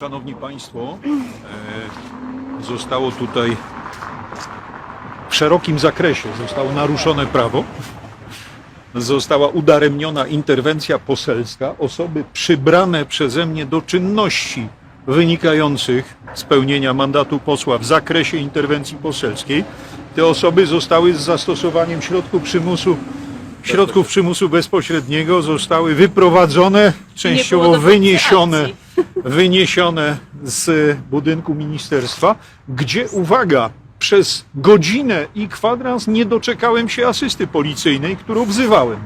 Szanowni Państwo, e, zostało tutaj w szerokim zakresie zostało naruszone prawo. Została udaremniona interwencja poselska. Osoby przybrane przeze mnie do czynności wynikających z pełnienia mandatu posła w zakresie interwencji poselskiej. Te osoby zostały z zastosowaniem środków przymusu, środków przymusu bezpośredniego zostały wyprowadzone, częściowo wyniesione. Wyniesione z budynku ministerstwa, gdzie uwaga, przez godzinę i kwadrans nie doczekałem się asysty policyjnej, którą wzywałem.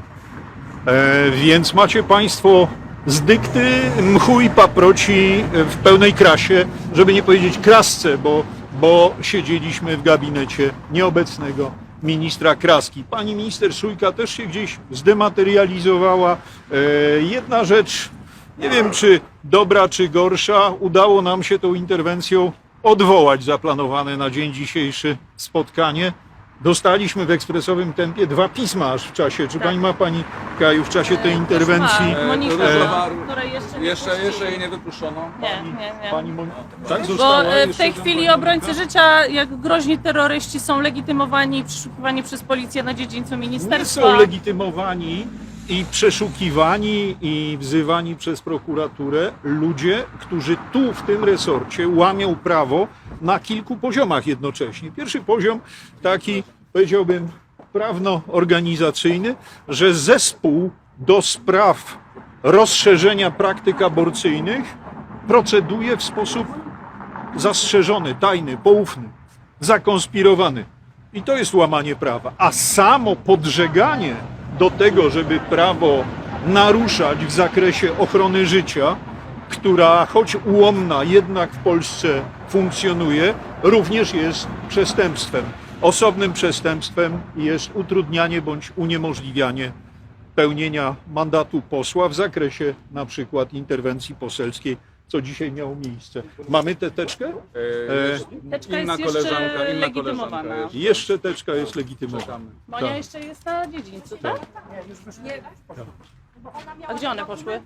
E, więc macie Państwo z dykty mchu i paproci w pełnej krasie, żeby nie powiedzieć krasce, bo, bo siedzieliśmy w gabinecie nieobecnego ministra Kraski. Pani minister Szujka też się gdzieś zdematerializowała. E, jedna rzecz, nie wiem czy dobra, czy gorsza, udało nam się tą interwencją odwołać zaplanowane na dzień dzisiejszy spotkanie. Dostaliśmy w ekspresowym tempie dwa pisma aż w czasie. Czy Tak. pani ma pani Kaju w czasie tej interwencji? Też ma Monika, E, e, której jeszcze nie Jeszcze, puścili. jeszcze jej nie wypuszczono. Nie, nie, nie. Pani Mon... Tak Bo została e, w jeszcze tej tam chwili pani obrońcy Monika? życia, jak groźni terroryści są legitymowani i przeszukiwani przez policję na dziedzińcu Nie ministerstwa. są legitymowani i przeszukiwani i wzywani przez prokuraturę ludzie, którzy tu w tym resorcie łamią prawo na kilku poziomach jednocześnie. Pierwszy poziom taki, powiedziałbym, prawno-organizacyjny, że zespół do spraw rozszerzenia praktyk aborcyjnych proceduje w sposób zastrzeżony, tajny, poufny, zakonspirowany. I to jest łamanie prawa. A samo podżeganie do tego, żeby prawo naruszać w zakresie ochrony życia, która choć ułomna, jednak w Polsce funkcjonuje, również jest przestępstwem. Osobnym przestępstwem jest utrudnianie bądź uniemożliwianie pełnienia mandatu posła w zakresie na przykład interwencji poselskiej, co dzisiaj miało miejsce. Mamy tę teczkę? E, E, Teczka inna jest jeszcze koleżanka, inna legitymowana. koleżanka. Jeszcze teczka jest legitymowana. Czekamy. Monia Tak. jeszcze jest na dziedzińcu, tak? A gdzie one poszły?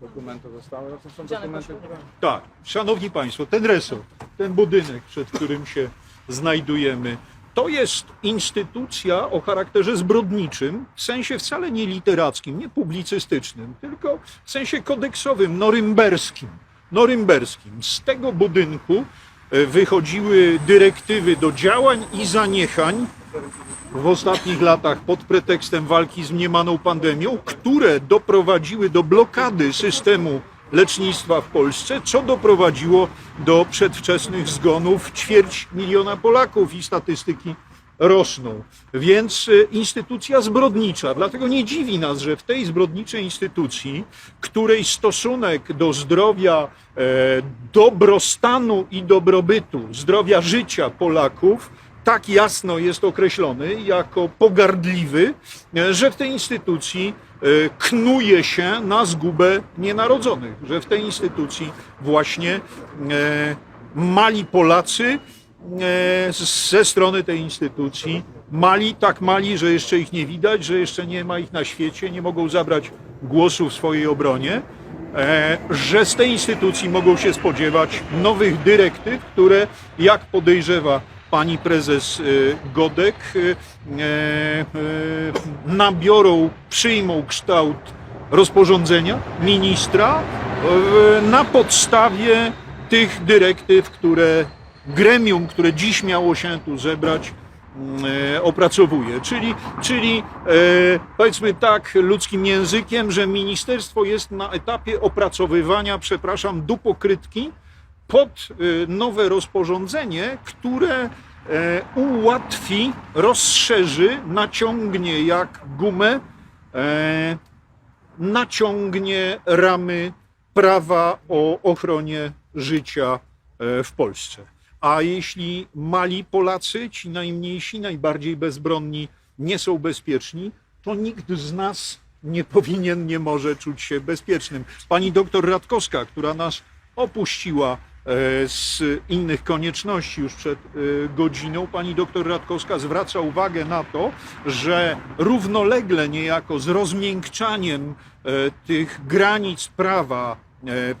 Dokumenty zostały. To są dokumenty, które... Tak, szanowni Państwo, ten resort, ten budynek, przed którym się znajdujemy, to jest instytucja o charakterze zbrodniczym, w sensie wcale nie literackim, nie publicystycznym, tylko w sensie kodeksowym, norymberskim. norymberskim. Z tego budynku e, wychodziły dyrektywy do działań i zaniechań w ostatnich latach pod pretekstem walki z mniemaną pandemią, które doprowadziły do blokady systemu lecznictwa w Polsce, co doprowadziło do przedwczesnych zgonów ćwierć miliona Polaków i statystyki rosną. Więc e, instytucja zbrodnicza. Dlatego nie dziwi nas, że w tej zbrodniczej instytucji, której stosunek do zdrowia, e, dobrostanu i dobrobytu, zdrowia życia Polaków tak jasno jest określony jako pogardliwy, e, że w tej instytucji e, knuje się na zgubę nienarodzonych, że w tej instytucji właśnie e, mali Polacy ze strony tej instytucji mali, tak mali, że jeszcze ich nie widać, że jeszcze nie ma ich na świecie, nie mogą zabrać głosu w swojej obronie, że z tej instytucji mogą się spodziewać nowych dyrektyw, które, jak podejrzewa pani prezes e, Godek, e, e, nabiorą, przyjmą kształt rozporządzenia ministra na podstawie tych dyrektyw, które gremium, które dziś miało się tu zebrać, opracowuje. Czyli, czyli e, powiedzmy tak ludzkim językiem, że ministerstwo jest na etapie opracowywania, przepraszam, dupokrytki pod e, nowe rozporządzenie, które e, ułatwi, rozszerzy, naciągnie jak gumę, e, naciągnie ramy prawa o ochronie życia e, w Polsce. A jeśli mali Polacy, ci najmniejsi, najbardziej bezbronni, nie są bezpieczni, to nikt z nas nie powinien, nie może czuć się bezpiecznym. Pani doktor Radkowska, która nas opuściła z innych konieczności już przed e, godziną, pani doktor Radkowska zwraca uwagę na to, że równolegle niejako z rozmiękczaniem e, tych granic prawa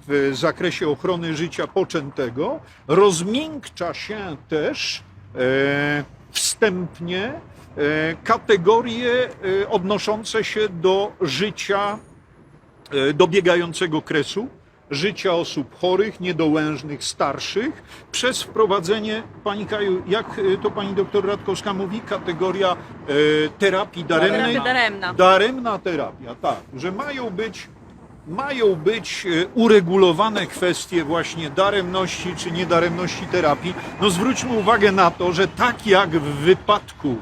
w zakresie ochrony życia poczętego, rozmiękcza się też e, wstępnie e, kategorie e, odnoszące się do życia e, dobiegającego kresu, życia osób chorych, niedołężnych, starszych, przez wprowadzenie, pani Kaju, jak e, to pani doktor Radkowska mówi, kategoria e, terapii daremnej. Daremna. Daremna terapia, tak, że mają być, mają być e, uregulowane kwestie właśnie daremności czy niedaremności terapii. No zwróćmy uwagę na to, że tak jak w wypadku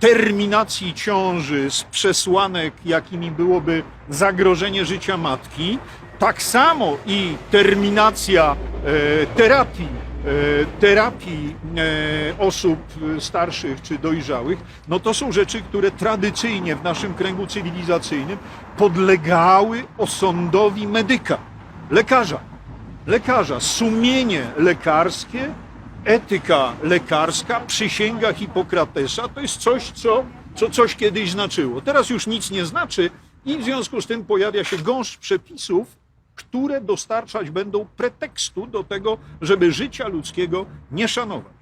terminacji ciąży z przesłanek, jakimi byłoby zagrożenie życia matki, tak samo i terminacja e, terapii, e, terapii e, osób starszych czy dojrzałych, no to są rzeczy, które tradycyjnie w naszym kręgu cywilizacyjnym podlegały osądowi medyka, lekarza. Lekarza, sumienie lekarskie etyka lekarska, przysięga Hipokratesa to jest coś, co, co coś kiedyś znaczyło. Teraz już nic nie znaczy i w związku z tym pojawia się gąszcz przepisów, które dostarczać będą pretekstu do tego, żeby życia ludzkiego nie szanować.